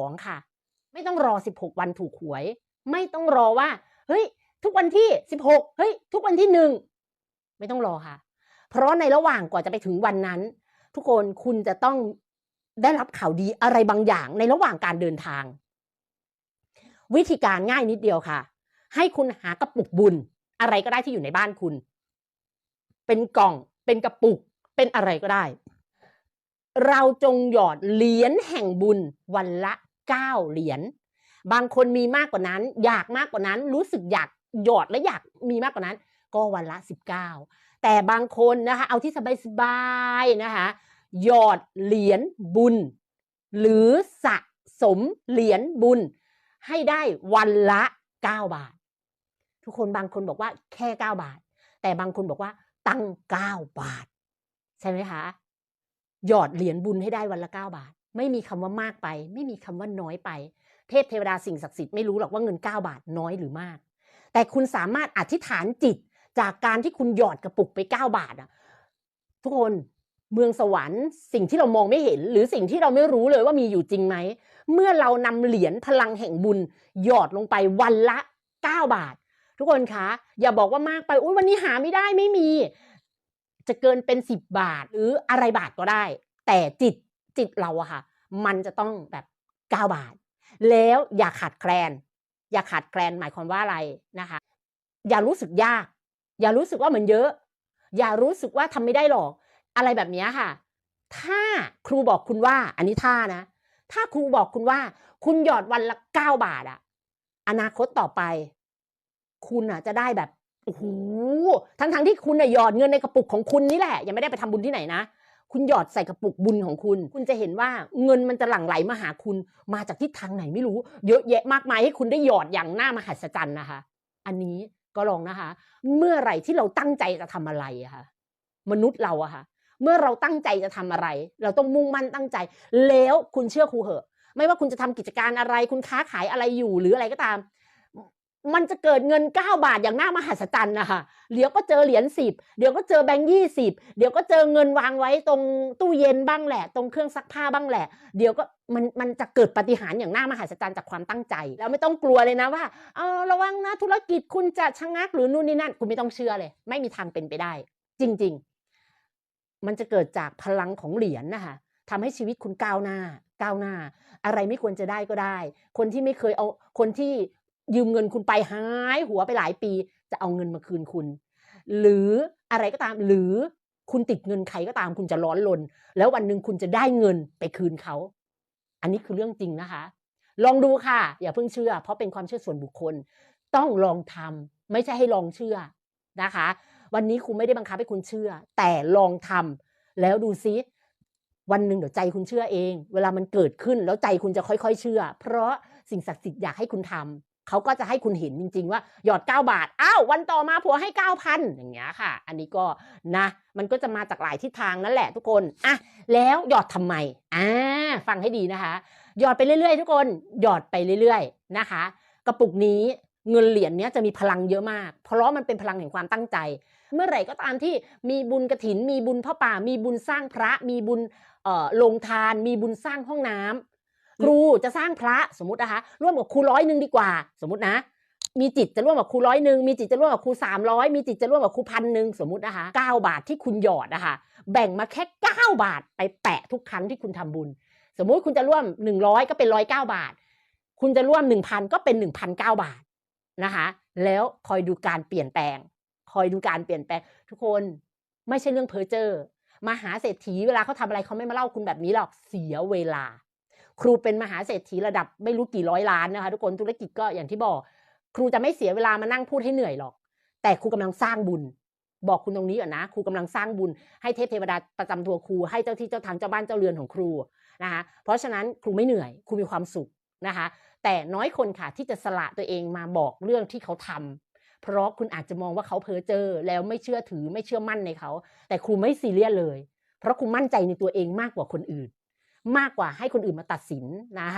2ค่ะ ไม่ต้องรอ 16 วันถูกหวย ไม่ต้องรอว่า เฮ้ย ทุกวันที่ 16 เฮ้ย ทุกวันที่หนึ่งไม่ต้องรอค่ะ เพราะในระหว่างกว่าจะไปถึงวันนั้น ทุกคนคุณจะต้องได้รับข่าวดีอะไรบางอย่างในระหว่างการเดินทาง วิธีการง่ายนิดเดียวค่ะ ให้คุณหากระปุกบุญ อะไรก็ได้ที่อยู่ในบ้านคุณ เป็นกล่องเป็นกระปุกเป็นอะไรก็ได้ เราจงหยอดเหรียญแห่งบุญวันละเก้าเหรียญ บางคนมีมากกว่านั้น อยากมากกว่านั้น รู้สึกอยากหยอดและอยากมีมากกว่านั้น ก็วันละสิบเก้าแต่บางคนนะคะเอาที่สบายๆนะคะหยอดเหรียญบุญ หรือสะสมเหรียญบุญ ให้ได้วันละเก้าบาท ทุกคนบางคนบอกว่าแค่เก้าบาท แต่บางคนบอกว่าตั้งเก้าบาท ใช่ไหมคะ หยอดเหรียญบุญให้ได้วันละเก้าบาท ไม่มีคำว่ามากไป ไม่มีคำว่าน้อยไป เทพเทวดาสิ่งศักดิ์สิทธิ์ไม่รู้หรอกว่าเงินเก้าบาทน้อยหรือมาก แต่คุณสามารถอธิษฐานจิตจากการที่คุณหยอดกระปุกไปเก้าบาทอะทุกคนเมืองสวรรค์สิ่งที่เรามองไม่เห็น หรือสิ่งที่เราไม่รู้เลยว่ามีอยู่จริงไหม เมื่อเรานำเหรียญพลังแห่งบุญ หยอดลงไปวันละเก้าบาท ทุกคนคะ อย่าบอกว่ามากไปอุ้ยวันนี้หาไม่ได้ไม่มี จะเกินเป็นสิบบาท หรืออะไรบาทก็ได้ แต่จิตจิตเราอะค่ะ มันจะต้องแบบเก้าบาท แล้วอย่าขาดแคลน อย่าขาดแคลนหมายความว่าอะไรนะคะ อย่ารู้สึกยาก อย่ารู้สึกว่ามันเยอะ อย่ารู้สึกว่าทำไม่ได้หรอก อะไรแบบนี้ค่ะ ถ้าครูบอกคุณว่าอันนี้ท่านะ ถ้าครูบอกคุณว่า คุณหยอดวันละเก้าบาทอะอนาคตต่อไป คุณอะจะได้แบบ โอ้โหทั้งทั้งที่คุณอะหยอดเงินในกระปุกของคุณนี่แหละ ยังไม่ได้ไปทำบุญที่ไหนนะ คุณหยอดใส่กระปุกบุญของคุณ คุณจะเห็นว่าเงินมันจะหลั่งไหลมาหาคุณ มาจากทิศทางไหนไม่รู้ เยอะแยะมากมายให้คุณได้หยอดอย่างน่ามหัศจรรย์นะคะ อันนี้ก็ลองนะคะ เมื่อไหร่ที่เราตั้งใจจะทำอะไรอะคะมนุษย์เราอะค่ะ เมื่อเราตั้งใจจะทำอะไร เราต้องมุ่งมั่นตั้งใจ แล้วคุณเชื่อครูเหอะ ไม่ว่าคุณจะทำกิจการอะไร คุณค้าขายอะไรอยู่หรืออะไรก็ตาม มันจะเกิดเงิน 9 บาทอย่างน่ามหัศจรรย์นะคะเดี๋ยวก็เจอเหรียญสิบเดี๋ยวก็เจอแบงค์ยี่สิบเดี๋ยวก็เจอเงินวางไว้ตรงตู้เย็นบ้างแหละ ตรงเครื่องซักผ้าบ้างแหละ เดี๋ยวก็มันมันจะเกิดปฏิหารอย่างน่ามหัศจรรย์จากความตั้งใจ แล้วไม่ต้องกลัวเลยนะว่าเออระวังนะธุรกิจคุณจะชะงักหรือนู่นนี่นั่นคุณไม่ต้องเชื่อเลย ไม่มีทางเป็นไปได้ จริง ๆ มันจะเกิดจากพลังของเหรียญนะคะทำให้ชีวิตคุณก้าวหน้า ก้าวหน้า อะไรไม่ควรจะได้ก็ได้ คนที่ไม่เคยเอา คนที่ ยืมเงินคุณไปหายหัวไปหลายปี จะเอาเงินมาคืนคุณ หรืออะไรก็ตามหรือคุณติดเงินใครก็ตามคุณจะร้อนรนแล้ววันหนึ่งคุณจะได้เงินไปคืนเขา อันนี้คือเรื่องจริงนะคะ ลองดูค่ะ อย่าเพิ่งเชื่อ เพราะเป็นความเชื่อส่วนบุคคล ต้องลองทำไม่ใช่ให้ลองเชื่อนะคะ วันนี้ครูไม่ได้บังคับให้คุณเชื่อ แต่ลองทำแล้วดูซิวันหนึ่งเดี๋ยวใจคุณเชื่อเอง เวลามันเกิดขึ้นแล้วใจคุณจะค่อย ๆ เชื่อ เพราะสิ่งศักดิ์สิทธิ์อยากให้คุณทำ เขาก็จะให้คุณเห็นจริง ๆ ว่าหยอด 9 บาท อ้าววันต่อมาผัวให้ 9,000 อย่างเงี้ยค่ะ อันนี้ก็นะ มันก็จะมาจากหลายทิศทางนั่นแหละทุกคนอะแล้วหยอดทำไมอ่าฟังให้ดีนะคะ หยอดไปเรื่อย ๆ ทุกคนหยอดไปเรื่อย ๆ นะคะ กระปุกนี้เงินเหรียญเนี้ยจะมีพลังเยอะมาก เพราะมันเป็นพลังแห่งความตั้งใจ เมื่อไหร่ก็ตามที่มีบุญกระถิน มีบุญพ่อป่า มีบุญสร้างพระ มีบุญเอ่อลงทาน มีบุญสร้างห้องน้ำ ครูจะสร้างพระสมมตินะคะร่วมกับครูร้อยหนึ่งดีกว่า สมมตินะ มีจิตจะร่วมกับครูร้อยหนึ่งมีจิตจะร่วมกับครูสามร้อยมีจิตจะร่วมกับครูพันหนึ่งสมมตินะคะเก้าบาทที่คุณหยอดนะคะแบ่งมาแค่เก้าบาทไปแปะทุกครั้งที่คุณทำบุญ สมมุติคุณจะร่วมหนึ่งร้อยก็เป็นร้อยเก้าบาท คุณจะร่วมหนึ่งพันก็เป็นหนึ่งพันเก้าบาทนะคะแล้วคอยดูการเปลี่ยนแปลง คอยดูการเปลี่ยนแปลง ทุกคนไม่ใช่เรื่องเพ้อเจ้อมหาเศรษฐีเวลาเขาทำอะไรเขาไม่มาเล่าคุณแบบนี้หรอกเสียเวลา ครูเป็นมหาเศรษฐีระดับไม่รู้กี่ร้อยล้านนะคะทุกคนธุรกิจก็อย่างที่บอก ครูจะไม่เสียเวลามานั่งพูดให้เหนื่อยหรอก แต่ครูกำลังสร้างบุญ บอกคุณตรงนี้ก่อนนะ ครูกำลังสร้างบุญ ให้เทพเทวดาประจำตัวครูให้เจ้าที่เจ้าทางเจ้าบ้านเจ้าเรือนของครูนะคะเพราะฉะนั้นครูไม่เหนื่อยครูมีความสุขนะคะแต่น้อยคนค่ะที่จะสละตัวเองมาบอกเรื่องที่เขาทำเพราะคุณอาจจะมองว่าเขาเพ้อเจ้อแล้วไม่เชื่อถือไม่เชื่อมั่นในเขา แต่ครูไม่ซีเรียสเลย เพราะครูมั่นใจในตัวเองมากกว่าคนอื่น มากกว่าให้คนอื่นมาตัดสินนะคะ